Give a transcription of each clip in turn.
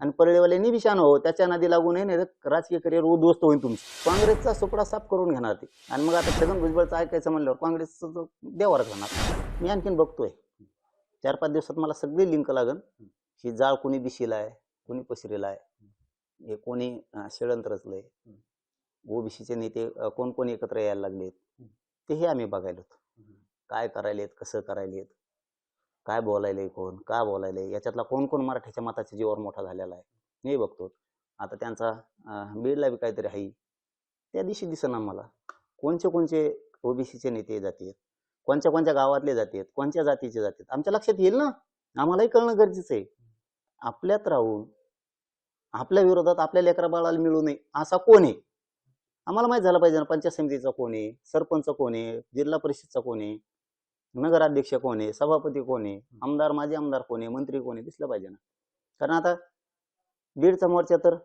आणि परळीवाल्यांनी बी शान हो त्याच्या नादी लागू नये नाही तर राजकीय करिअर उद्ध्वस्त होईल तुमचं. काँग्रेसचा सुपडा साफ करून घेणार ते. आणि मग आता छगन भुजबळचं ऐकायचं म्हणल्यावर काँग्रेसचं देवार राहणार. मी आणखीन बघतोय. चार पाच दिवसात मला सगळी लिंक लागन. ही जाळ कोणी बिशीला आहे कोणी पसरीला आहे हे कोणी अं, षडयंत्र रचलंय ओबीसीचे नेते कोण कोण एकत्र यायला लागलेत तेही आम्ही बघायला होतो. काय करायलेत कसं करायलेत काय बोलायलंय कोण का बोलायलंय? याच्यातला कोण कोण मराठीच्या मताच्या जीवावर मोठा झालेला आहे? हे बघतो. आता त्यांचा बीडला बी काहीतरी आहे. त्या दिवशी दिसेना मला. कोणचे कोणचे ओबीसीचे नेते जातात कोणत्या कोणत्या गावातले जातात कोणत्या जातीचे जातात आमच्या लक्षात येईल ना? आम्हालाही कळणं गरजेचं आहे. आपल्यात राहून आपल्या विरोधात आपल्या लेकरा बाळाला मिळू नये असा कोण आहे? आम्हाला माहीत झालं पाहिजे ना पंचायत समितीचा कोण आहे? सरपंच कोण आहे? जिल्हा परिषदचा कोण आहे? नगराध्यक्ष कोण आहे? सभापती कोण आहे? आमदार माजी आमदार कोण आहे? मंत्री कोण आहे? दिसलं पाहिजे ना. कारण आता बीडचा मोर्चा तर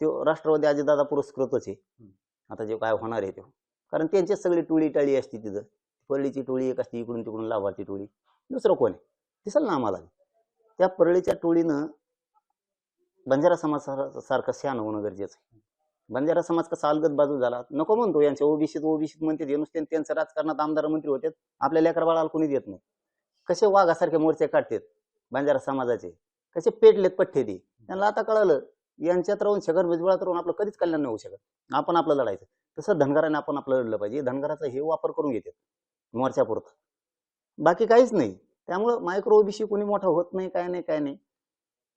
तो राष्ट्रवादी अजितदादा पुरस्कृतच आहे. आता जे काय होणार आहे तो. कारण त्यांचीच सगळी टोळी टाळी असते तिथं. परळीची टोळी एक असते इकडून तिकडून लाभार्थी टोळी. दुसरं कोण आहे? दिसल ना आम्हाला. त्या परळीच्या टोळीनं बंजारा समाज सार- सारखं शहाण होणं गरजेचं आहे. बंजारा समाज कसा अलगत बाजू झाला. नको म्हणतो यांच्या ओबीसीत ओबीसीत म्हणते हे नुसते त्यांचं राजकारणात आमदार मंत्री होते आपल्या लेकरा बाळाला कोणी देत नाही. कसे वाघासारखे मोर्चे काढतात बंजारा समाजाचे? कसे पेटलेत पठ्ठे ते? त्यांना आता कळलं. यांच्यात राहून छगन भुजबळात राहून आपलं कधीच कल्याण नाही होऊ शकत. आपण आपलं लढायचं. तसं धनगराने आपण आपलं लढलं पाहिजे. धनगराचा हे वापर करून घेतात मोर्चापुरतं. बाकी काहीच नाही. त्यामुळं मायक्रो ओबीसी कोणी मोठा होत नाही काय नाही काय नाही.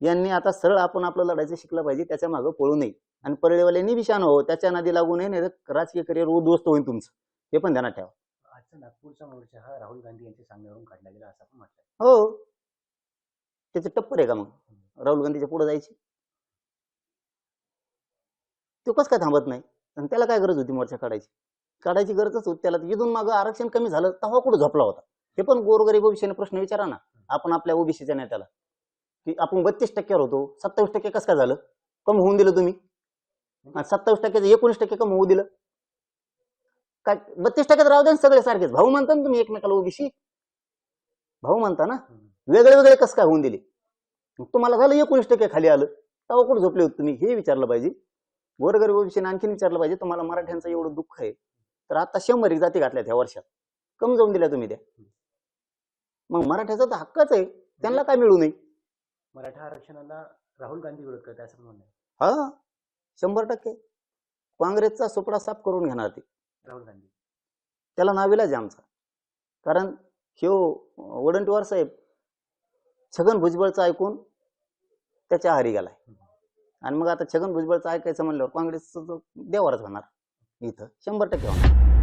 यांनी आता सरळ आपण आपलं लढायचं शिकलं पाहिजे त्याच्या मागं पळू नये. आणि परळीवाल्यांनी बी शान हो त्याच्या नादी लागू नये नाही तर राजकीय करिअर उद्ध्वस्त होईल तुमचं. हे पण ध्यानात ठेवा. आजचा नागपूरचा मोर्चा हा राहुल गांधी यांच्या सांगण्यावरून काढला गेला असं पण म्हटलं हो. त्याचे टप्पर आहे का मग? राहुल गांधीच्या पुढे जायची? तो कसं काय थांबत नाही? आणि त्याला काय गरज होती मोर्चा काढायची? काढायची गरजच होती. त्याला इथून मागं आरक्षण कमी झालं तेव्हा कुठं झोपला होता? हे पण गोरगरीब ओबीसीने प्रश्न विचारा ना. आपण आपल्या ओबीसीच्या नेत्याला. की आपण बत्तीस टक्क्यावर होतो. सत्तावीस टक्के कसं काय झालं? कम होऊन दिलं तुम्ही. सत्तावीस टक्क्याचं एकोणीस टक्के कम होऊ दिलं. काय? बत्तीस टक्क्यात राहू द्या सगळे सारखेच. भाऊ म्हणता ना तुम्ही एकमेकाला ओबीसी. भाऊ म्हणता ना? वेगळे वेगळे कसं काय होऊन दिले? तुम्हाला झालं एकोणीस टक्के खाली आलं. तेव्हा कुठं झोपले होते तुम्ही? हे विचारलं पाहिजे. गोरगरीब ओबीसीने आणखीन विचारलं पाहिजे. तुम्हाला मराठ्यांचं एवढं दुःख आहे. तर आता शंभर एक जाती घातल्यात ह्या वर्षात. कम जाऊन दिल्या तुम्ही त्या. मग मराठ्याचा तर हक्कच आहे. त्यांना काय मिळू नये? मराठा आरक्षणाला राहुल गांधी विरोध करतात असं म्हणणं आहे. हा शंभर टक्के. काँग्रेसचा सुपडा साफ करून घेणार ते. राहुल गांधी. त्याला नाविलाज आहे आमचा. कारण ह्यो वडंटीवार साहेब छगन भुजबळचं ऐकून त्याच्या आहारी गेलाय. आणि मग आता छगन भुजबळचं ऐकायचं म्हणल्यावर काँग्रेसचं देवारच होणार. इथं शंभर टक्के होणार.